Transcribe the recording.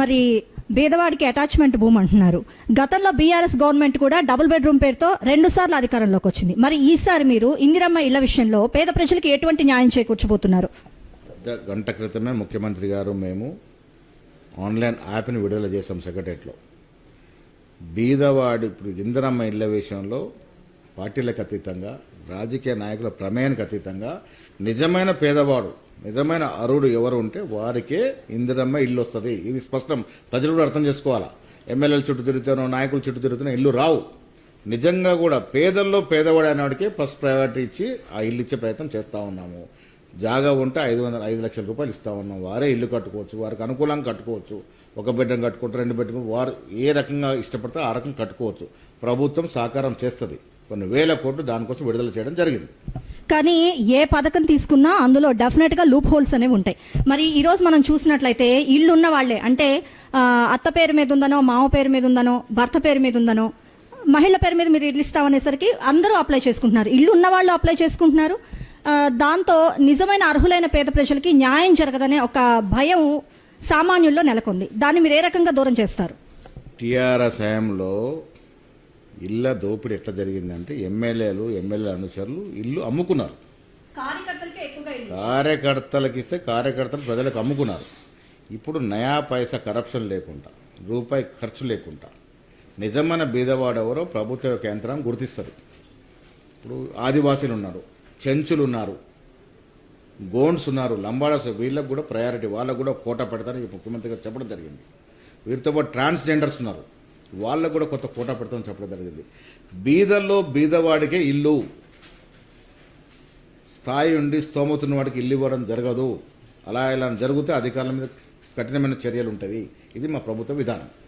మరి బీదవాడికి అటాచ్మెంట్ భూమి అంటున్నారు. గతంలో బీఆర్ఎస్ గవర్నమెంట్ కూడా డబుల్ బెడ్రూమ్ పేరుతో రెండు సార్లు అధికారంలోకి వచ్చింది. మరి ఈసారి మీరు ఇందిరమ్మ ఇళ్ళ విషయంలో పేద ప్రజలకు ఎటువంటి న్యాయం చేకూర్చబోతున్నారు? గంట క్రితమే ముఖ్యమంత్రి గారు మేము ఆన్లైన్ యాప్ని విడుదల చేసాం సెక్రటరీలో బీదవాడు ఇప్పుడు ఇందిరమ్మ ఇళ్ళ విషయంలో పార్టీలకు అతీతంగా రాజకీయ నాయకుల ప్రమేయానికి అతీతంగా నిజమైన పేదవాడు నిజమైన అరుడు ఎవరు ఉంటే వారికే ఇందిరమ్మ ఇల్లు వస్తుంది. ఇది స్పష్టం. ప్రజలు కూడా అర్థం చేసుకోవాలా? ఎమ్మెల్యేల చుట్టూ తిరుగుతానో నాయకుల చుట్టూ తిరుగుతున్నా ఇల్లు రావు. నిజంగా కూడా పేదల్లో పేదవాడు అనేవాడికే ఫస్ట్ ప్రయారిటీ ఇచ్చి ఆ ఇల్లు ఇచ్చే ప్రయత్నం చేస్తూ ఉన్నాము. జాగా ఉంటే ఐదు వందల ఐదు లక్షల రూపాయలు ఇస్తా ఉన్నాం. వారే ఇల్లు కట్టుకోవచ్చు వారికి అనుకూలంగా కట్టుకోవచ్చు. ఒక బెడ్రూమ్ కట్టుకుంటారు రెండు బెడ్రూమ్ వారు ఏ రకంగా ఇష్టపడితే ఆ రకంగా కట్టుకోవచ్చు. ప్రభుత్వం సహకారం చేస్తుంది. కొన్ని వేల కోట్లు దానికోసం విడుదల చేయడం జరిగింది. కానీ ఏ పథకం తీసుకున్నా అందులో డెఫినెట్గా లూప్ హోల్స్ అనేవి ఉంటాయి. మరి ఈ రోజు మనం చూసినట్లయితే ఇల్లు ఉన్న వాళ్ళే అంటే అత్త పేరు మీద ఉందనో మామ పేరు మీద ఉందనో భర్త పేరు మీద ఉందనో మహిళ పేరు మీద మీరు ఇల్లు ఇస్తామనేసరికి అందరూ అప్లై చేసుకుంటున్నారు. ఇల్లు ఉన్న వాళ్ళు అప్లై చేసుకుంటున్నారు. దాంతో నిజమైన అర్హులైన పేద ప్రజలకి న్యాయం జరగదనే ఒక భయం సామాన్యుల్లో నెలకొంది. దాన్ని మీరు ఏ రకంగా దూరం చేస్తారు? టీఆర్ఎస్ హయాంలో ఇళ్ళ దోపిడీ ఎట్లా జరిగిందంటే ఎమ్మెల్యేలు ఎమ్మెల్యే అనుచరులు ఇల్లు అమ్ముకున్నారు. కార్యకర్తలకు ఇస్తే కార్యకర్తలు ప్రజలకు అమ్ముకున్నారు. ఇప్పుడు నయా పైసా కరప్షన్ లేకుండా రూపాయి ఖర్చు లేకుండా నిజమైన బీదవాడెవరో ప్రభుత్వ యొక్క యంత్రం గుర్తిస్తుంది. ఇప్పుడు ఆదివాసీలు ఉన్నారు చెంచులు ఉన్నారు గోండ్స్ ఉన్నారు లంబాడస్ వీళ్ళకు కూడా ప్రయారిటీ వాళ్ళకు కూడా కోట పెడతారని ముఖ్యమంత్రి గారు చెప్పడం జరిగింది. వీరితో పాటు ట్రాన్స్జెండర్స్ ఉన్నారు. వాళ్ళకు కూడా కొత్త కోట పెడతామని చెప్పడం జరిగింది. బీదల్లో బీదవాడికే ఇల్లు. స్థాయి ఉండి స్తోమతున్న వాడికి ఇల్లు ఇవ్వడం జరగదు. అలా ఇలా జరిగితే అధికారుల మీద కఠినమైన చర్యలు ఉంటాయి. ఇది మా ప్రభుత్వ విధానం.